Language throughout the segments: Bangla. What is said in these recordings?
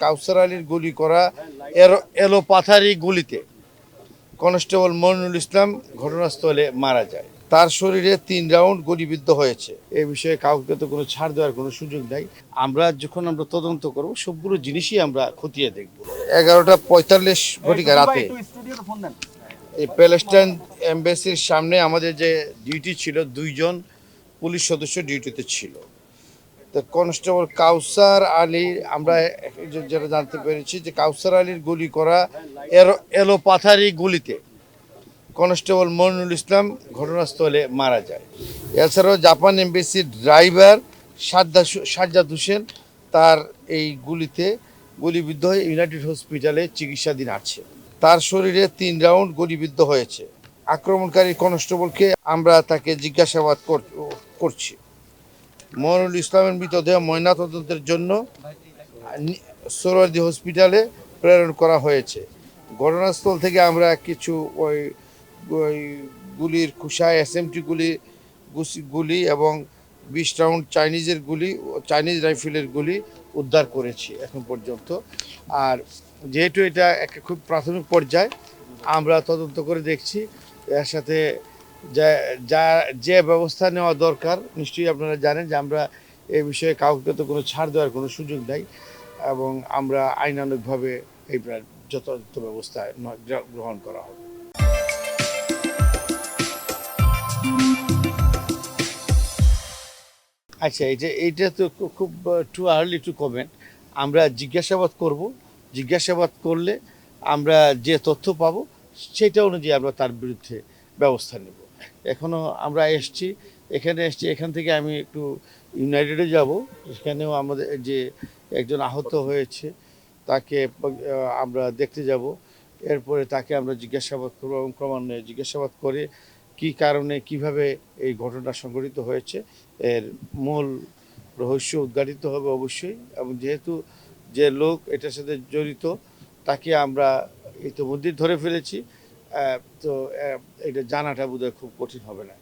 কাউসার আলীর গুলি করা এর- এলোপাথারি গুলিতে কনস্টেবল মনুল ইসলাম ঘটনাস্থলে মারা যায়। তার শরীরে তিন রাউন্ড গুলিবিদ্ধ হয়েছে। এ বিষয়ে কাউকে তো কোনো ছাড় দেওয়ার কোনো সুযোগ নাই। আমরা যখন আমরা তদন্ত করব সবগুলো জিনিসই আমরা খতিয়ে দেখব। এগারোটা পঁয়তাল্লিশ ঘটিকা রাতে এই প্যালেস্টাইন এম্বাসির সামনে আমাদের যে ডিউটি ছিল দুইজন পুলিশ সদস্য ডিউটিতে ছিল। তো কনস্টেবল কাউসার আলী আমরা যেটা জানতে পেরেছি যে কাউসার আলীর গুলি করা এর- এলোপাথারি গুলিতে। কনস্টেবল মনুল ইসলাম ঘটনাস্থলে মারা যায়। এছাড়াও জাপান এমবেসির ড্রাইভার সাজ্জা সাজ্জাদ হোসেন তার এই গুলিতে গুলিবিদ্ধ হয়ে ইউনাইটেড হসপিটালে চিকিৎসাধীন আছে। তার শরীরে তিন রাউন্ড গুলিবিদ্ধ হয়েছে। আক্রমণকারী কনস্টেবলকে আমরা তাকে জিজ্ঞাসাবাদ কর- করছি। মইনুল ইসলামের মৃতদেহ ময়নাতদন্তের জন্য সোহরাওয়ার্দী হসপিটালে প্রেরণ করা হয়েছে। ঘটনাস্থল থেকে আমরা কিছু ওই ওই গুলির কুষা এসএমটি গুলি গুলি এবং বিশ রাউন্ড চাইনিজের গুলি, চাইনিজ রাইফেলের গুলি উদ্ধার করেছি এখন পর্যন্ত। আর যেহেতু এটা একটা খুব প্রাথমিক পর্যায়ে, আমরা তদন্ত করে দেখছি। এর সাথে যা যা, যে ব্যবস্থা নেওয়া দরকার, নিশ্চয়ই আপনারা জানেন যে আমরা এই বিষয়ে কাউকে তো কোনো ছাড় দেওয়ার কোনো সুযোগ নাই এবং আমরা আইনানুগভাবে এই যথাযথ ব্যবস্থা গ্রহণ করা হবে। আচ্ছা এটা এইটা তো খুব টু আর্লি টু কমেন্ট আমরা জিজ্ঞাসাবাদ করব। জিজ্ঞাসাবাদ করলে আমরা যে তথ্য পাবো, সেটা অনুযায়ী আমরা তার বিরুদ্ধে ব্যবস্থা নেব। এখনও আমরা এসছি। এখানে এসছি, এখান থেকে আমি একটু ইউনাইটেডে যাব। সেখানেও আমাদের যে একজন আহত হয়েছে, তাকে আমরা দেখতে যাব। এরপরে তাকে আমরা জিজ্ঞাসাবাদ করব এবং ক্রমান্বয়ে জিজ্ঞাসাবাদ করে কি কারণে, কীভাবে এই ঘটনা সংঘটিত হয়েছে। এর মূল রহস্য উদ্ঘাটিত হবে অবশ্যই। এবং যেহেতু যে লোক এটার সাথে জড়িত, তাকে আমরা ইতিমধ্যেই ধরে ফেলেছি। তো এটা জানাটা বোধহয় খুব কঠিন হবে না।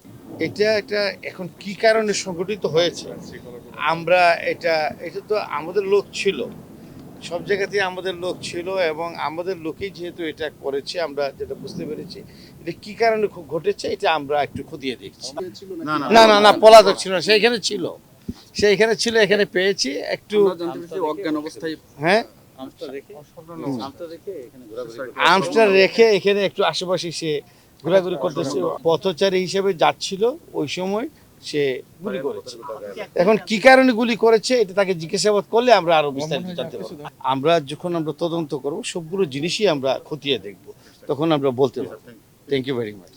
এটা একটা এখন কি কারণে সংঘটিত হয়েছে? আমরা এটা এটা তো আমাদের লোক ছিল। সব জায়গাতেই আমাদের লোক ছিল এবং আমাদের লোকেই যেহেতু এটা করেছে আমরা যেটা বুঝতে পেরেছি এটা কি কারণে খুব ঘটেছে এটা আমরা একটু খতিয়ে দেখছি। না না। না পলাতক ছিল না সেইখানে ছিল। সেইখানে ছিল এখানে পেয়েছি একটু অজ্ঞান অবস্থায় হ্যাঁ? আমসটা রেখে এখানে ঘোরাঘুরি করে। আর্মসটা রেখে এখানে একটু আশেপাশে সে ঘোরাঘুরি করতেছে। পথচারী হিসেবে যাচ্ছিল ওই সময় সে গুলি করেছে। এখন কি কারণে গুলি করেছে এটা তাকে জিজ্ঞাসাবাদ করলে আমরা আরও বিস্তারিত জানতে পারব। আমরা যখন আমরা তদন্ত করব সবগুলো জিনিসই আমরা খতিয়ে দেখব। তখন আমরা বলতে পারব। Thank you very much